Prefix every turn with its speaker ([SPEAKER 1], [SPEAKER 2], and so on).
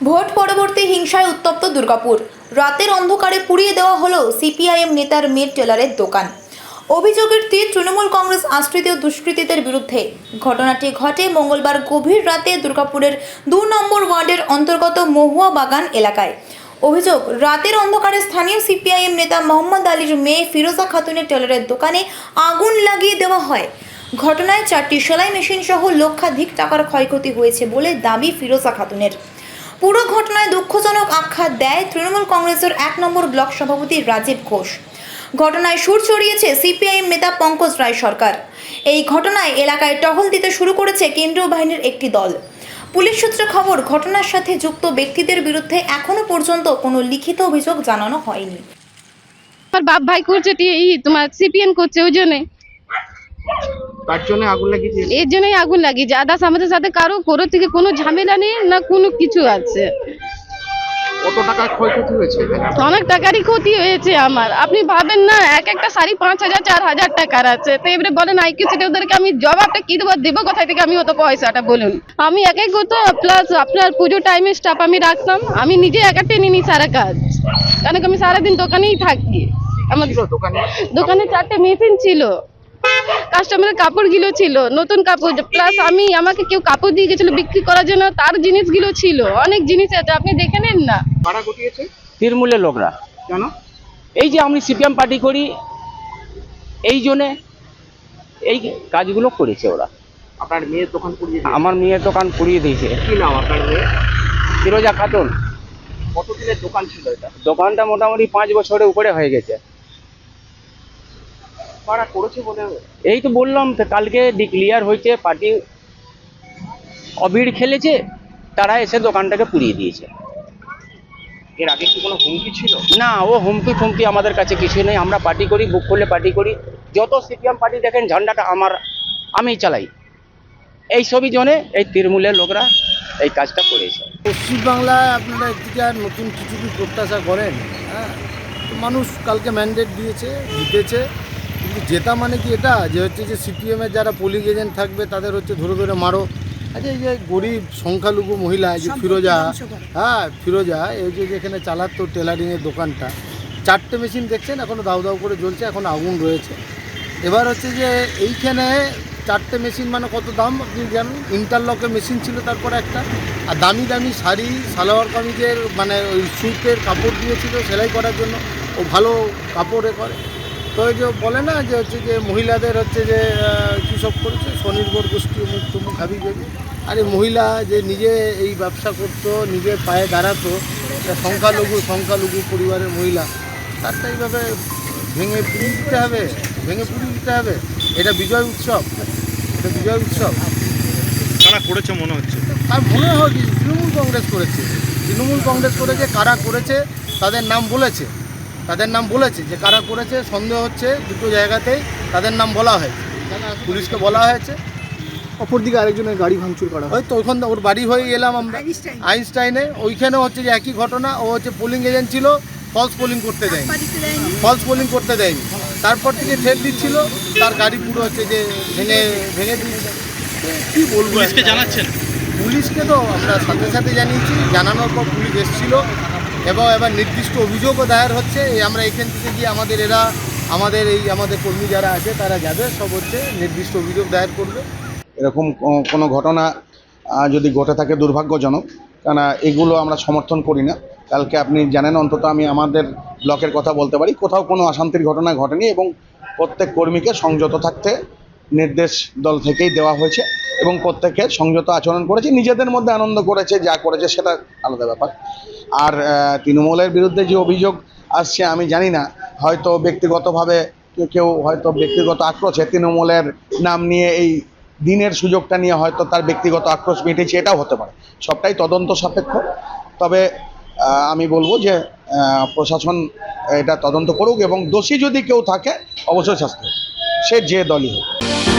[SPEAKER 1] Vote পরবর্তী হিংসায় উত্তপ্ত দুর্গাপুর। রাতের অন্ধকারে পুড়িয়ে দেওয়া হলো সিপিআইএম নেতার মেয়ের টেলারের দোকান। অভিযোগের তীর তৃণমূল কংগ্রেস আশ্রিত দুষ্কৃতীদের বিরুদ্ধে। ঘটনাটি ঘটে মঙ্গলবার গভীর রাতে দুর্গাপুরের দু নম্বর ওয়ার্ডের অন্তর্গত মহুয়া বাগান এলাকায়। অভিযোগ, রাতের অন্ধকারে স্থানীয় সিপিআইএম নেতা মোহাম্মদ আলীর মেয়ে ফিরোজা খাতুনের টেলারের দোকানে আগুন লাগিয়ে দেওয়া হয়। ঘটনায় চারটি সেলাই মেশিন সহ লক্ষাধিক টাকার ক্ষয়ক্ষতি হয়েছে বলে দাবি ফিরোজা খাতুনের। পুরো ঘটনায় দুঃখজনক আখ্যা দেয় তৃণমূল কংগ্রেসের এক নম্বর ব্লক সভাপতি রাজীব ঘোষ। ঘটনায় সুর চড়িয়েছে সিপিআইএম নেতা পঙ্কজ রায় সরকার। এই ঘটনায় এলাকায় টহল দিতে শুরু করেছে কেন্দ্রীয় বাহিনীর একটি দল। পুলিশ সূত্রে খবর, ঘটনার সাথে যুক্ত ব্যক্তিদের বিরুদ্ধে এখনও পর্যন্ত কোনো লিখিত অভিযোগ জানানো হয়নি।
[SPEAKER 2] আমার বাপ ভাই করছে তোমার সিপিএম করছে ওই জন্যে।
[SPEAKER 3] তার জন্য আগুন লাগিয়েছে?
[SPEAKER 2] এর জন্যই আগুন লাগিয়েছে। আদার্স আমাদের সাথে কারও কোনো থেকে কোনো ঝামেলা নেই না কোনো কিছু আছে।
[SPEAKER 3] কত টাকার ক্ষয়ক্ষতি হয়েছে
[SPEAKER 2] অনেক টাকারই ক্ষতি হয়েছে আমার। আপনি ভাবেন না এক একটা শাড়ি পাঁচ হাজার চার হাজার টাকার আছে। তো এবারে বলেন আইকিউ সিটে ওদেরকে আমি জবাবটা কি দেবো দেবো কোথায় থেকে? আমি অত পয়সাটা বলুন। আমি একাই করতো প্লাস আপনার পুজো টাইমে স্টাফ আমি রাখতাম। আমি নিজে একা টেনে নিই সারা কাজ। কারণ কি আমি সারাদিন দোকানেই থাকি। আমার
[SPEAKER 3] দোকানে?
[SPEAKER 2] দোকানে চারটে মেশিন ছিল। কাস্টমারের কাপড়গুলো ছিল নতুন কাপড় প্লাস আমি আমাকে কেউ কাপড় দিয়ে গেছিল বিক্রি করার জন্য তার জিনিসগুলো ছিল অনেক জিনিস আছে আপনি দেখে নেন না।
[SPEAKER 4] তৃণমূলের লোকরা।
[SPEAKER 3] কেন?
[SPEAKER 4] এই যে আমি সিপিএম পার্টি করি এই জন্যে এই কাজগুলো করেছে ওরা।
[SPEAKER 3] আপনার মেয়ের দোকান পুড়িয়ে
[SPEAKER 4] আমার মেয়ের দোকান পুড়িয়ে দিয়েছে।
[SPEAKER 3] কি নাম আপনার মেয়ে
[SPEAKER 4] ফিরোজা খাতুন।
[SPEAKER 3] কতদিনের দোকান ছিল এটা?
[SPEAKER 4] দোকানটা মোটামুটি পাঁচ বছরের উপরে হয়ে গেছে।
[SPEAKER 3] ভাড়া করেছে বলে
[SPEAKER 4] এই তো বললাম তো কালকে ডিক্লিয়ার হয়েছে পার্টি অবির খেলেছে তারা এসে দোকানটাকে পুড়িয়ে দিয়েছে।
[SPEAKER 3] এর আগে কি কোনো হুমকি ছিল?
[SPEAKER 4] না ও হুমকি ফুমকি আমাদের কাছে কিছু নেই আমরা পার্টি করি বুক করলে পার্টি করি। যত সিপিএম পার্টি দেখেন ঝান্ডাটা আমার আমিই চালাই। এই সবই জন্যে এই তৃণমূলের লোকরা এই কাজটা করেছে।
[SPEAKER 5] পশ্চিমবাংলায় আপনারা এদিকে আর নতুন কিছু কি প্রত্যাশা করেন? হ্যাঁ মানুষ কালকে ম্যান্ডেট দিয়েছে জিতেছে। কিন্তু জেতা মানে কি এটা? যে হচ্ছে যে সিপিএমের যারা পোলিং এজেন্ট থাকবে তাদের হচ্ছে ধরে ধরে মারো। আচ্ছা এই যে গরিব সংখ্যালঘু মহিলা এই যে ফিরোজা হ্যাঁ ফিরোজা এই যে যেখানে চালাতো টেলারিংয়ের দোকানটা চারটে মেশিন দেখছেন? এখনও দাউ দাউ করে জ্বলছে এখন আগুন রয়েছে। এবার হচ্ছে যে এইখানে চারটে মেশিন মানে কত দাম? আপনি জানেন? ইন্টারলকের মেশিন ছিল তারপরে একটা। আর দামি দামি শাড়ি সালোয়ার কামিজের মানে ওই সুইটের কাপড় দিয়েছিল সেলাই করার জন্য। ও ভালো কাপড়ে করে। তো ওই যে বলে না যে হচ্ছে যে মহিলাদের হচ্ছে যে কী সব করেছে? স্বনির্ভর গোষ্ঠী মুখ তুমুখ হাবি যাবে আর এই মহিলা যে নিজে এই ব্যবসা করতো নিজের পায়ে দাঁড়াতো সংখ্যালঘু সংখ্যালঘু পরিবারের মহিলা তারটা এইভাবে ভেঙে পুড়িয়ে দিতে হবে ভেঙে পুড়িয়ে দিতে হবে। এটা বিজয় উৎসব এটা বিজয় উৎসব।
[SPEAKER 6] কারা করেছে মনে হচ্ছে?
[SPEAKER 5] আর মনে হয় তৃণমূল কংগ্রেস করেছে। তৃণমূল কংগ্রেস করেছে কারা করেছে তাদের নাম বলেছে। তাদের নাম বলেছে যে কারা করেছে সন্দেহ হচ্ছে দুটো জায়গাতেই তাদের নাম বলা হয়েছে। পুলিশকে বলা হয়েছে।
[SPEAKER 7] অপরদিকে আরেকজনের গাড়ি ভাঙচুর করা হয়।
[SPEAKER 5] তো ওইখান ওর বাড়ি হয়ে এলাম আমরা। আইনস্টাইনে। ওইখানে হচ্ছে যে একই ঘটনা ও হচ্ছে পোলিং এজেন্ট ছিল ফলস পোলিং করতে দেয়নি। ফলস পোলিং করতে দেয়নি। তারপর থেকে ঠেট দিচ্ছিল তার গাড়ি পুরো হচ্ছে যে ভেঙে ভেঙে দিয়েছে। কি বলব
[SPEAKER 6] পুলিশকে জানাচ্ছেন?
[SPEAKER 5] পুলিশকে তো আমরা সাথে সাথে জানিয়েছি জানানোর পর পুলিশ এসেছিল। এবং এবার নির্দিষ্ট অভিযোগও দায়ের হচ্ছে। আমরা এখান থেকে গিয়ে আমাদের এরা, আমাদের এই আমাদের কর্মী যারা আছে, তারা যাবে। সব হচ্ছে নির্দিষ্ট অভিযোগ দায়ের করবে।
[SPEAKER 8] এরকম কোনো ঘটনা যদি ঘটে থাকে দুর্ভাগ্যজনক কেন এগুলো আমরা সমর্থন করি না। কালকে আপনি জানেন, অন্তত আমি আমাদের ব্লকের কথা বলতে পারি, কোথাও কোনো অশান্তির ঘটনা ঘটেনি এবং প্রত্যেক কর্মীকে সংযত থাকতে নির্দেশ দল থেকেই দেওয়া হয়েছে এবং প্রত্যেকে সংযত আচরণ করেছে। নিজেদের মধ্যে আনন্দ করেছে, যা করেছে সেটা আলাদা ব্যাপার। আর তৃণমূলের বিরুদ্ধে যে অভিযোগ আসছে, আমি জানি না। হয়তো ব্যক্তিগতভাবে কেউ- হয়তো ব্যক্তিগত আক্রোশে তৃণমূলের নাম নিয়ে এই দিনের সুযোগটা নিয়ে হয়তো তার ব্যক্তিগত আক্রোশ মিটেছে, এটাও হতে পারে। সবটাই তদন্ত সাপেক্ষ। তবে আমি বলব যে প্রশাসন এটা তদন্ত করুক এবং দোষী যদি কেউ থাকে, অবশ্যই শাস্তি সে যে দলই হোক।